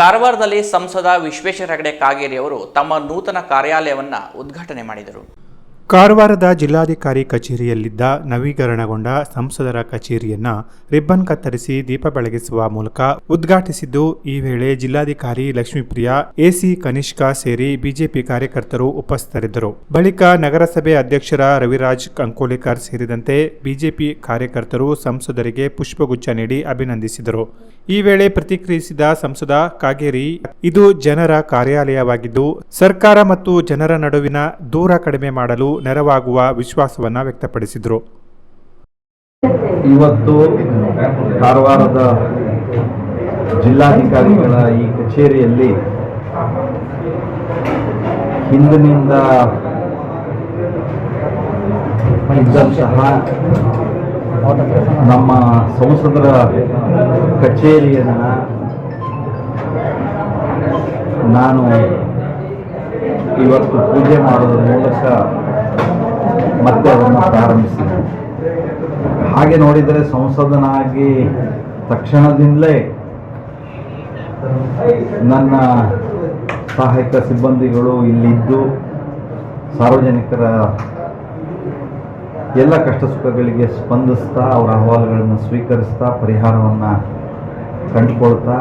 ಕಾರವಾರದಲ್ಲಿ ಸಂಸದ ವಿಶ್ವೇಶ್ವರ ಹೆಗಡೆ ಕಾಗೇರಿ ಅವರು ತಮ್ಮ ನೂತನ ಕಾರ್ಯಾಲಯವನ್ನು ಉದ್ಘಾಟನೆ ಮಾಡಿದರು. ಕಾರವಾರದ ಜಿಲ್ಲಾಧಿಕಾರಿ ಕಚೇರಿಯಲ್ಲಿದ್ದ ನವೀಕರಣಗೊಂಡ ಸಂಸದರ ಕಚೇರಿಯನ್ನ ರಿಬ್ಬನ್ ಕತ್ತರಿಸಿ ದೀಪ ಬೆಳಗಿಸುವ ಮೂಲಕ ಉದ್ಘಾಟಿಸಿದ್ದು, ಈ ವೇಳೆ ಜಿಲ್ಲಾಧಿಕಾರಿ ಲಕ್ಷ್ಮೀಪ್ರಿಯಾ, ಎಸಿ ಕನಿಷ್ಕಾ ಸೇರಿ ಬಿಜೆಪಿ ಕಾರ್ಯಕರ್ತರು ಉಪಸ್ಥಿತರಿದ್ದರು. ಬಳಿಕ ನಗರಸಭೆ ಅಧ್ಯಕ್ಷರ ರವಿರಾಜ್ ಕಂಕೋಲಿಕರ್ ಸೇರಿದಂತೆ ಬಿಜೆಪಿ ಕಾರ್ಯಕರ್ತರು ಸಂಸದರಿಗೆ ಪುಷ್ಪಗುಚ್ಛ ನೀಡಿ ಅಭಿನಂದಿಸಿದರು. ಈ ವೇಳೆ ಪ್ರತಿಕ್ರಿಯಿಸಿದ ಸಂಸದ ಕಾಗೇರಿ, ಇದು ಜನರ ಕಾರ್ಯಾಲಯವಾಗಿದ್ದು, ಸರ್ಕಾರ ಮತ್ತು ಜನರ ನಡುವಿನ ದೂರ ಕಡಿಮೆ ಮಾಡಲು ನೆರವಾಗುವ ವಿಶ್ವಾಸವನ್ನು ವ್ಯಕ್ತಪಡಿಸಿದರು. ಇವತ್ತು ಕಾರವಾರದ ಜಿಲ್ಲಾಧಿಕಾರಿಗಳ ಈ ಕಚೇರಿಯಲ್ಲಿ ಹಿಂದಿನಿಂದ ಇದ್ದಂತಹ ನಮ್ಮ ಸಂಸದರ ಕಚೇರಿಯನ್ನು ನಾನು ಇವತ್ತು ಪೂಜೆ ಮಾಡೋದ್ರ ಮೂಲಕ ಮತ್ತೆ ಅದನ್ನು ಪ್ರಾರಂಭಿಸಿದೆ ಹಾಗೆ ನೋಡಿದರೆ ಸಂಸದನಾಗಿ ತಕ್ಷಣದಿಂದಲೇ ನನ್ನ ಸಹಾಯಕ ಸಿಬ್ಬಂದಿಗಳು ಇಲ್ಲಿದ್ದು ಸಾರ್ವಜನಿಕರ ಎಲ್ಲ ಕಷ್ಟ ಸುಖಗಳಿಗೆ ಸ್ಪಂದಿಸ್ತಾ ಅವರ ಅಹವಾಲುಗಳನ್ನು ಸ್ವೀಕರಿಸ್ತಾ ಪರಿಹಾರವನ್ನು ಕಂಡುಕೊಳ್ತಾ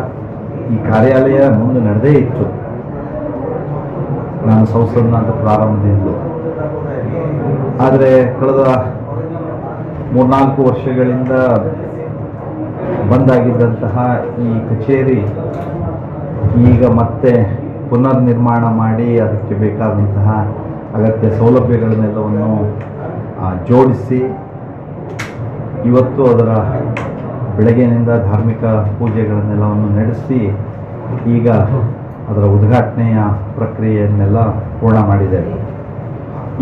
ಈ ಕಾರ್ಯಾಲಯ ಮುಂದೆ ನಡೆದೇ ಇತ್ತು. ನಾನು ಸಂಸದನಾದ ಪ್ರಾರಂಭದಿಂದಲೂ. ಆದರೆ ಕಳೆದ ಮೂರ್ನಾಲ್ಕು ವರ್ಷಗಳಿಂದ ಬಂದಾಗಿದ್ದಂತಹ ಈ ಕಚೇರಿ ಈಗ ಮತ್ತೆ ಪುನರ್ ನಿರ್ಮಾಣ ಮಾಡಿ ಅದಕ್ಕೆ ಬೇಕಾದಂತಹ ಅಗತ್ಯ ಸೌಲಭ್ಯಗಳನ್ನೆಲ್ಲವನ್ನು ಜೋಡಿಸಿ ಇವತ್ತು ಅದರ ಬೆಳಗ್ಗಿನಿಂದ ಧಾರ್ಮಿಕ ಪೂಜೆಗಳನ್ನೆಲ್ಲವನ್ನು ನಡೆಸಿ ಈಗ ಅದರ ಉದ್ಘಾಟನೆಯ ಪ್ರಕ್ರಿಯೆಯನ್ನೆಲ್ಲ ಪೂರ್ಣ ಮಾಡಿದ್ದೇವೆ.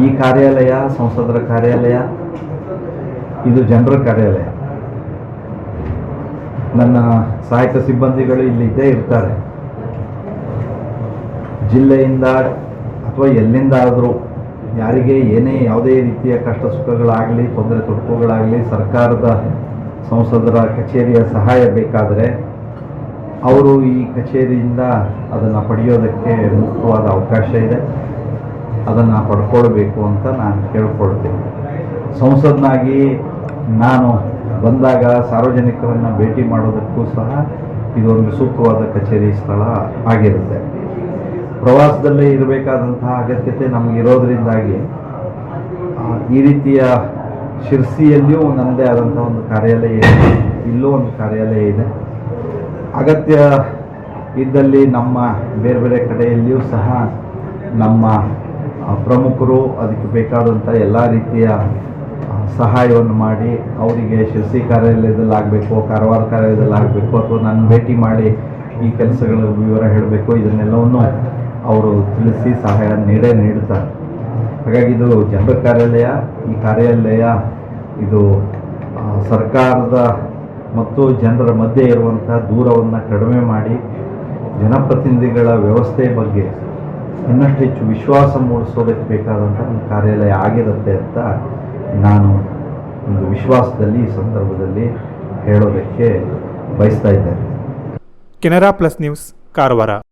ಈ ಕಾರ್ಯಾಲಯ, ಸಂಸದರ ಕಾರ್ಯಾಲಯ, ಇದು ಜನರ ಕಾರ್ಯಾಲಯ. ನನ್ನ ಸಹಾಯಕ ಸಿಬ್ಬಂದಿಗಳು ಇಲ್ಲಿ ಇದ್ದೇ ಇರ್ತಾರೆ. ಜಿಲ್ಲೆಯಿಂದ ಅಥವಾ ಎಲ್ಲಿಂದಾದರೂ ಯಾರಿಗೆ ಏನೇ ಯಾವುದೇ ರೀತಿಯ ಕಷ್ಟ ಸುಖಗಳಾಗಲಿ, ತೊಂದರೆ ತೊಡಕುಗಳಾಗಲಿ ಸರ್ಕಾರದ ಸಂಸದರ ಕಚೇರಿಯ ಸಹಾಯ ಬೇಕಾದರೆ ಅವರು ಈ ಕಚೇರಿಯಿಂದ ಅದನ್ನು ಪಡೆಯೋದಕ್ಕೆ ಮುಕ್ತವಾದ ಅವಕಾಶ ಇದೆ. ಅದನ್ನು ಪಡ್ಕೊಳ್ಬೇಕು ಅಂತ ನಾನು ಕೇಳ್ಕೊಳ್ತೇನೆ. ಸಂಸದನಾಗಿ ನಾನು ಬಂದಾಗ ಸಾರ್ವಜನಿಕರನ್ನು ಭೇಟಿ ಮಾಡೋದಕ್ಕೂ ಸಹ ಇದೊಂದು ಸೂಕ್ತವಾದ ಕಚೇರಿ ಸ್ಥಳ ಆಗಿರುತ್ತೆ. ಪ್ರವಾಸದಲ್ಲೇ ಇರಬೇಕಾದಂತಹ ಅಗತ್ಯತೆ ನಮಗೆ ಇರೋದರಿಂದಾಗಿ ಈ ರೀತಿಯ ಶಿರ್ಸಿಯಲ್ಲಿಯೂ ನನ್ನದೇ ಆದಂಥ ಒಂದು ಕಾರ್ಯಾಲಯ ಇದೆ, ಇಲ್ಲೂ ಒಂದು ಕಾರ್ಯಾಲಯ ಇದೆ. ಅಗತ್ಯ ಇದ್ದಲ್ಲಿ ನಮ್ಮ ಬೇರೆ ಬೇರೆ ಕಡೆಯಲ್ಲಿಯೂ ಸಹ ನಮ್ಮ ಪ್ರಮುಖರು ಅದಕ್ಕೆ ಬೇಕಾದಂಥ ಎಲ್ಲ ರೀತಿಯ ಸಹಾಯವನ್ನು ಮಾಡಿ ಅವರಿಗೆ ಶಿರಸಿ ಕಾರ್ಯಾಲಯದಲ್ಲಿ ಆಗಬೇಕು, ಕಾರವಾರ ಕಾರ್ಯಾಲಯದಲ್ಲಿ ಆಗಬೇಕು ಅಥವಾ ನಾನು ಭೇಟಿ ಮಾಡಿ ಈ ಕೆಲಸಗಳ ವಿವರ ಹೇಳಬೇಕು, ಇದನ್ನೆಲ್ಲವನ್ನು ಅವರು ತಿಳಿಸಿ ಸಹಾಯ ನೀಡೇ ನೀಡುತ್ತಾರೆ. ಹಾಗಾಗಿ ಇದು ಜನರ ಕಾರ್ಯಾಲಯ, ಈ ಕಾರ್ಯಾಲಯ ಇದು ಸರ್ಕಾರದ ಮತ್ತು ಜನರ ಮಧ್ಯೆ ಇರುವಂಥ ದೂರವನ್ನು ಕಡಿಮೆ ಮಾಡಿ ಜನಪ್ರತಿನಿಧಿಗಳ ವ್ಯವಸ್ಥೆ ಬಗ್ಗೆ ಇನ್ನಷ್ಟು ಹೆಚ್ಚು ವಿಶ್ವಾಸ ಮೂಡಿಸೋದಕ್ಕೆ ಬೇಕಾದಂಥ ಒಂದು ಕಾರ್ಯಾಲಯ ಆಗಿರುತ್ತೆ ಅಂತ ನಾನು ಒಂದು ವಿಶ್ವಾಸದಲ್ಲಿ ಈ ಸಂದರ್ಭದಲ್ಲಿ ಹೇಳೋದಕ್ಕೆ ಬಯಸ್ತಾ ಇದ್ದೇನೆ. Canara plus news, Karwar.